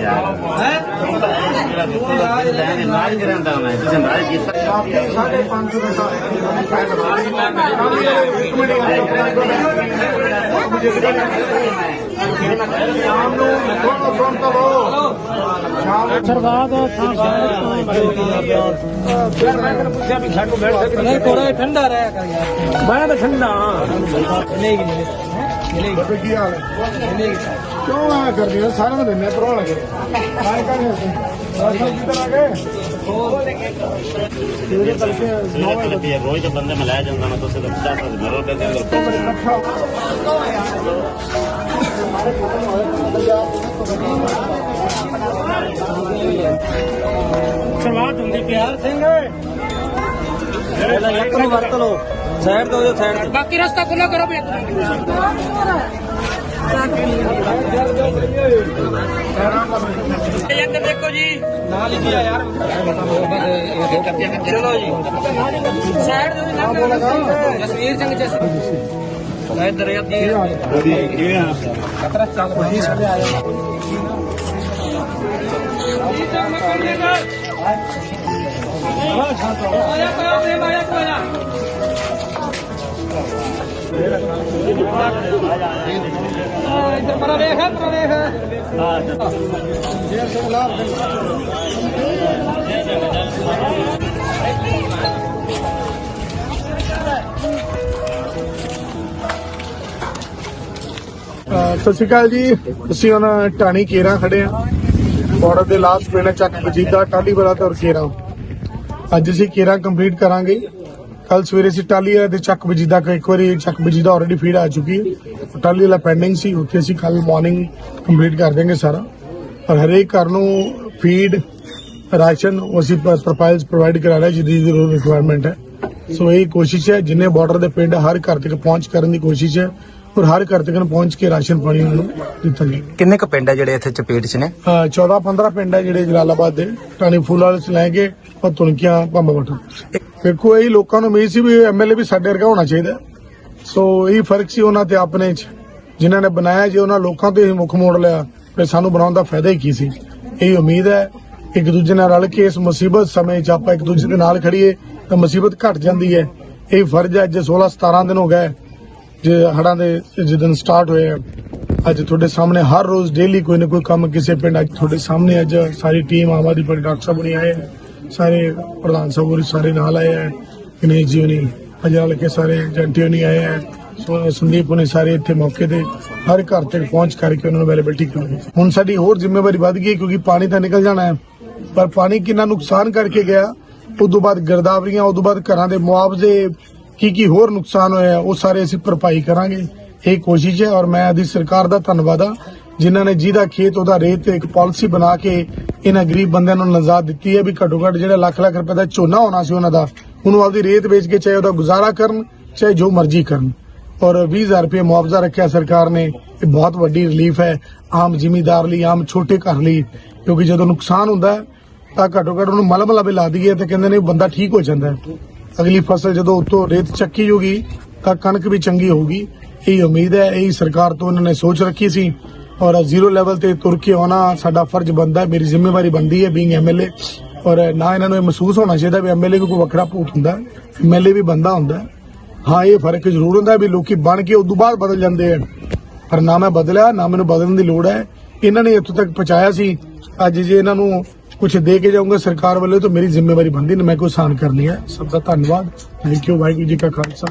ਯਾਰ। ਹੈ? ਜਿਹੜਾ ਬਿਲਕੁਲ ਲੈਣ ਨਾਲ ਕਰਨ ਦਾ ਮੈਂ ਤੁਸੀਂ ਨਾਲ ਕੀਤਾ ਸਾਢੇ 500 ਦਾ ਸ਼ਾਮ ਨੂੰ ਥੋੜਾ ਸੁਣ ਤਾਂ ਲਓ ਸ਼ਾਮ ਨੂੰ ਸਰਵਾਦ। ਫਿਰ ਮੈਂ ਤੈਨੂੰ ਪੁੱਛਿਆ ਵੀ ਸਾਨੂੰ ਮਿਲ ਸਕਦੀ ਨਹੀਂ ਕੋੜਾ ਠੰਡਾ ਰਹਿ ਕਰ ਯਾਰ। ਮੈਂ ਤਾਂ ਠੰਡਾ ਨਹੀਂ ਮਿਲੇਗੀ ਬੱਬੇ ਕੀ ਹਾਲ ਹੈ ਕਿਉਂ ਆ ਕਰਦੇ ਹੋ ਸਾਰਿਆਂ ਨੂੰ ਦਿੰਦੇ ਪਰੋ ਲਗੇ ਕਾਇ ਕਰ ਰਹੇ ਕਿੱਧਰ ਆ ਗਏ ਸਵੇਰੇ ਤੜਕੇ ਨੌ ਵਜੇ ਰੋਜ਼ ਤਾਂ ਬੰਦੇ ਮਿਲਾਇਆ ਜਾਂਦਾ ਨਾ ਤੁਸੀਂ ਤਾਂ 50 ਰੁਪਏ ਘਰੋਂ ਕਹਿੰਦੇ ਅੰਦਰ ਇਕੱਠਾ ਹੁੰਦੀ, ਪਿਆਰ ਸਿੰਘ। ਪਹਿਲਾਂ ਇੱਕ ਨੂੰ ਵਰਤ ਲਓ। ਸਾਈਡ ਤੋਂ ਜੋ ਸਾਈਡ ਤੋਂ। ਬਾਕੀ ਰਸਤਾ ਖੁੱਲਾ ਕਰੋ ਵੀ ਇੱਧਰ ਦੇਖੋ ਜੀ। ਨਾਲ ਹੀ ਪਿਆ ਯਾਰ। ਚਲੋ ਜੀ। ਸਾਈਡ ਤੋਂ ਜਸਵੀਰ ਸਿੰਘ ਜਸਵੀਰ ਇੱਧਰ ਅੱਗੇ ਕਿਵੇਂ ਆ? ਖਤਰਾ ਚੱਲ ਰਹੀ। ਸਾਡੇ ਆ। ਜਾ ਇੱਧਰ ਪਰਾ ਵੇਖ ਪਰਾ ਵੇਖ ਅਹ ਸਤਿ ਸ਼੍ਰੀ ਅਕਾਲ ਜੀ। ਅਸੀਂ ਹੁਣ ਟਾਣੀ ਕੇਰਾ ਖੜੇ ਆ ਬਾਰਡਰ ਦੇ ਲਾਸਟ ਪਿੰਡ ਚੱਕ ਬਜੀਦਾ ਟਾਲੀ ਵਾਲਾ ਤੇ ਔਰ ਕੇਰਾ ਅੱਜ ਅਸੀਂ ਕੇਰਾ ਕੰਪਲੀਟ ਕਰਾਂਗੇ। ਕੱਲ ਸਵੇਰੇ ਅਸੀਂ ਟਾਲੀ ਵਾਲਾ ਤੇ ਚੱਕ ਬਜੀਦਾ ਕਾ ਇੱਕ ਵਾਰੀ ਚੱਕ ਬਜੀਦਾ ਆਲਰੇਡੀ ਫੀਡ ਆ ਚੁੱਕੀ ਹੈ। ਟਾਲੀ ਵਾਲਾ ਪੈਂਡਿੰਗ ਸੀ, ਉੱਥੇ ਅਸੀਂ ਕੱਲ ਮਾਰਨਿੰਗ ਕੰਪਲੀਟ ਕਰ ਦੇਵਾਂਗੇ ਸਾਰਾ। ਔਰ ਹਰੇਕ ਘਰ ਨੂੰ ਫੀਡ ਰਾਸ਼ਨ ਅਸੀਂ ਪ੍ਰੋਫਾਈਲਸ ਪ੍ਰੋਵਾਈਡ ਕਰਾ ਰਹੇ ਜਿਹਦੀ ਜ਼ਰੂਰ ਰਿਕੁਆਇਰਮੈਂਟ ਹੈ। ਸੋ ਇਹ ਕੋਸ਼ਿਸ਼ ਹੈ, ਜਿੰਨੇ ਬਾਰਡਰ ਦੇ ਪਿੰਡ ਹਰ ਘਰ ਤੱਕ ਪਹੁੰਚ ਕਰਨ ਦੀ ਕੋਸ਼ਿਸ਼ ਹੈ ਔਰ ਹਰ ਘਰ ਤੱਕ ਪਹੁੰਚ ਕੇ ਰਾਸ਼ਨ ਪਾਣੀ ਉਹਨਾਂ ਨੂੰ ਦਿੱਤਾ ਜਾਏ ਕਿੰਨੇ ਕ ਪਿੰਡ ਆ ਜਿਹੜੇ ਇੱਥੇ ਚਪੇਟ 'ਚ ਨੇ? 14 15 ਪਿੰਡ ਹੈ ਜਿਹੜੇ ਜਲਾਲਾਬਾਦ ਦੇ। ਟਾਣੀ ਫੂਲ ਵਾਲੇ ਤੋਂ ਲੈ ਕੇ ਉਹ ਤੁਣਕੀਆਂ ਪੰਬ ਬਟੂ ਇਹ ਲੋਕਾਂ ਨੂੰ ਉਮੀਦ ਸੀ ਵੀ ਐਮਐਲਏ ਵੀ ਸਾਡੇ ਵਰਗਾ ਹੋਣਾ ਚਾਹੀਦਾ। ਸੋ ਇਹ ਫ਼ਰਕ ਸੀ ਉਹਨਾਂ ਤੇ ਆਪਣੇ ਚ ਜਿਨ੍ਹਾਂ ਨੇ ਬਣਾਇਆ ਜੇ ਉਹਨਾਂ ਲੋਕਾਂ ਤੋਂ ਹੀ ਮੁੱਖ ਮੋੜ ਲਿਆ ਫਿਰ ਸਾਨੂੰ ਬਣਾਉਣ ਦਾ ਫਾਇਦਾ ਹੀ ਕੀ ਸੀ? ਇਹ ਉਮੀਦ ਹੈ ਇੱਕ ਦੂਜੇ ਨਾਲ ਰਲ ਕੇ ਇਸ ਮੁਸੀਬਤ ਸਮੇਂ 'ਚ ਆਪਾਂ ਇੱਕ ਦੂਜੇ ਦੇ ਨਾਲ ਖੜੀਏ ਤਾਂ ਮੁਸੀਬਤ ਘਟ ਜਾਂਦੀ ਹੈ। ਇਹ ਫਰਜ਼ ਹੈ ਅੱਜ 16 17 ਦਿਨ ਹੋ ਗਏ ਜੇ ਹੜਾਂ ਦੇ ਜਿੱਦਨ ਸਟਾਰਟ ਹੋਏ ਅੱਜ ਤੁਹਾਡੇ ਸਾਹਮਣੇ ਹਰ ਰੋਜ਼ ਡੇਲੀ ਕੋਈ ਨਾ ਕੋਈ ਕੰਮ ਕਿਸੇ ਪਿੰਡ ਅੱਜ ਤੁਹਾਡੇ ਸਾਹਮਣੇ ਅੱਜ ਸਾਰੀ team Aam Aadmi Party, doctor sahib ਨੇ ਆਏ ਹੈ ਸਾਰੇ ਪ੍ਰਧਾਨ ਸਾਹਿਬ ਹੋਰੀ ਸਾਰੇ ਨਾਲ ਆਏ ਹੈ ਗਣੇਸ਼ ਜੀ ਹੋਣੀ ਅਜਾ ਕੇ ਸਾਰੇ ਜੰਟੀਓ ਨਹੀਂ ਆਏ ਹੈ ਸੰਦੀਪ ਹੋਣੀ ਸਾਰੇ ਇੱਥੇ ਮੌਕੇ ਤੇ, ਹਰ ਘਰ ਤੱਕ ਪਹੁੰਚ ਕਰਕੇ ਉਹਨਾਂ ਨੂੰ ਅਵੇਲੇਬਿਲਟੀ ਕਰਾਂਗੇ ਹੁਣ ਸਾਡੀ ਹੋਰ ਜ਼ਿੰਮੇਵਾਰੀ ਵੱਧ ਗਈ ਕਿਉਂਕਿ ਪਾਣੀ ਤਾਂ ਨਿਕਲ ਜਾਣਾ ਹੈ, ਪਰ ਪਾਣੀ ਕਿੰਨਾ ਨੁਕਸਾਨ ਕਰਕੇ ਗਿਆ ਉਦੋਂ ਬਾਅਦ ਗਰਦਾਵਰੀਆਂ ਉਦੋਂ ਬਾਅਦ ਘਰਾਂ ਦੇ ਮੁਆਵਜ਼ੇ ਕੀ ਕੀ ਹੋਰ ਨੁਕਸਾਨ ਹੋਇਆ, ਉਹ ਸਾਰੇ ਅਸੀਂ ਭਰਪਾਈ ਕਰਾਂਗੇ। ਇਹ ਕੋਸ਼ਿਸ਼ ਹੈ ਔਰ ਮੈਂ ਆਦੀ ਸਰਕਾਰ ਦਾ ਧੰਨਵਾਦ ਆ, ਜਿਨ੍ਹਾਂ ਨੇ ਜਿਹਦਾ ਖੇਤ, ਉਹਦਾ ਰੇਤ ਇੱਕ ਪਾਲਿਸੀ ਬਣਾ ਕੇ ਇਹਨਾਂ ਗਰੀਬ ਬੰਦਿਆਂ ਨੂੰ ਨਜ਼ਾਤ ਦਿੱਤੀ ਹੈ ਵੀ ਘੱਟੋ ਘੱਟ ਜਿਹੜਾ ਲੱਖ ਲੱਖ ਰੁਪਏ ਦਾ ਝੋਨਾ ਹੋਣਾ ਸੀ ਉਹਨਾਂ ਦਾ, ਉਹਨੂੰ ਆਪਦੀ ਰੇਤ ਵੇਚ ਕੇ ਚਾਹੇ ਉਹਦਾ ਗੁਜ਼ਾਰਾ ਕਰਨ, ਚਾਹੇ ਜੋ ਮਰਜ਼ੀ ਕਰਨ। ਔਰ 20000 ਰੁਪਏ ਮੁਆਵਜ਼ਾ ਰੱਖਿਆ ਸਰਕਾਰ ਨੇ, ਇਹ ਬਹੁਤ ਵੱਡੀ ਰਿਲੀਫ ਹੈ ਆਮ ਜ਼ਿਮੀਦਾਰ ਲਈ, ਆਮ ਛੋਟੇ ਘਰ ਲਈ, ਕਿਉਂਕਿ ਜਦੋਂ ਨੁਕਸਾਨ ਹੁੰਦਾ ਤਾਂ ਘੱਟੋ ਘੱਟ ਉਹਨੂੰ ਮਲਮ ਵੀ ਲਾ ਦਈਏ ਤੇ ਕਹਿੰਦੇ ਨੇ ਬੰਦਾ ਠੀਕ ਹੋ ਜਾਂਦਾ ਹੈ। ਅਗਲੀ ਫਸਲ ਜਦੋਂ ਉੱਤੋਂ ਰੇਤ ਚੱਕੀ ਜੂਗੀ ਤਾਂ ਕਣਕ ਵੀ ਚੰਗੀ ਹੋਊਗੀ। ਇਹ ਉਮੀਦ ਹੈ, ਇਹ ਸਰਕਾਰ ਤੋਂ ਉਹਨਾਂ ਨੇ ਸੋਚ ਰੱਖੀ ਸੀ। ਔਰ ਜ਼ੀਰੋ ਲੈਵਲ ਤੇ ਤੁਰ ਕੇ ਆਉਣਾ ਸਾਡਾ ਫਰਜ਼ ਬਣਦਾ ਹੈ, ਮੇਰੀ ਜ਼ਿੰਮੇਵਾਰੀ ਬਣਦੀ ਹੈ ਬੀਇੰਗ ਐਮਐਲਏ ਔਰ ਨਾ ਇਹਨਾਂ ਨੂੰ ਇਹ ਮਹਿਸੂਸ ਹੋਣਾ ਚਾਹੀਦਾ ਵੀ ਐਮਐਲਏ ਕੋਈ ਵੱਖਰਾ ਭੂਤ ਹੁੰਦਾ ਹੈ ਐਮਐਲਏ ਵੀ ਬੰਦਾ ਹੁੰਦਾ ਹਾਂ, ਇਹ ਫ਼ਰਕ ਜ਼ਰੂਰ ਹੁੰਦਾ ਵੀ ਲੋਕੀ ਬਣ ਕੇ ਉਦੋਂ ਬਾਅਦ ਬਦਲ ਜਾਂਦੇ ਆ। ਪਰ ਨਾ ਮੈਂ ਬਦਲਿਆ, ਨਾ ਮੈਨੂੰ ਬਦਲਣ ਦੀ ਲੋੜ ਹੈ। ਇਹਨਾਂ ਨੇ ਇੱਥੋਂ ਤੱਕ ਪਹੁੰਚਾਇਆ ਸੀ। ਅੱਜ ਜੇ ਇਹਨਾਂ ਨੂੰ ਕੁਝ ਦੇ ਕੇ ਜਾਊਂਗਾ ਸਰਕਾਰ ਵੱਲੋਂ, ਤਾਂ ਮੇਰੀ ਜ਼ਿੰਮੇਵਾਰੀ ਬਣਦੀ ਨੇ, ਮੈਂ ਕੋਈ ਆਸਾਨ ਕਰਨੀ ਹੈ। ਸਭ ਦਾ ਧੰਨਵਾਦ। ਥੈਂਕ ਯੂ ਵਾਹਿਗੁਰੂ ਜੀ ਕਾ ਖਾਲਸਾ।